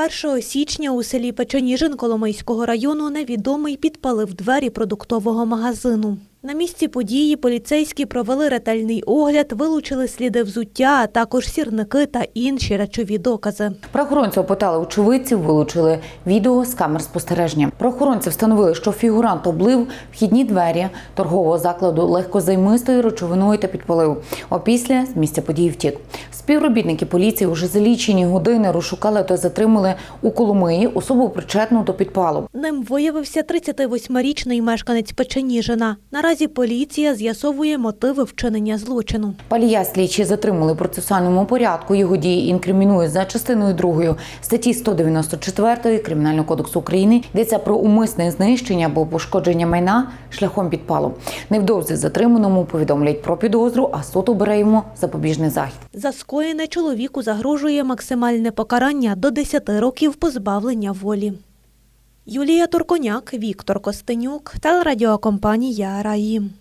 1 січня у селі Печеніжин Коломийського району невідомий підпалив двері продуктового магазину. На місці події поліцейські провели ретельний огляд, вилучили сліди взуття, а також сірники та інші речові докази. Правоохоронці опитали очевидців, вилучили відео з камер спостереження. Правоохоронці встановили, що фігурант облив вхідні двері торгового закладу легкозаймистою речовиною та підпалив. Опісля з місця події втік. Співробітники поліції уже за лічені години розшукали та затримали у Коломиї особу причетну до підпалу. Ним виявився 38-річний мешканець Печеніжина. Наразі поліція з'ясовує мотиви вчинення злочину. Палія слідчі затримали в процесуальному порядку. Його дії інкримінують за частиною 2 статті 194 Кримінального кодексу України. Йдеться про умисне знищення або пошкодження майна шляхом підпалу. Невдовзі затриманому повідомлять про підозру, а суд обере йому запобіжний захід. За скоєне чоловіку загрожує максимальне покарання до 10 років позбавлення волі. Юлія Турконяк, Віктор Костенюк, телерадіокомпанія Раїм.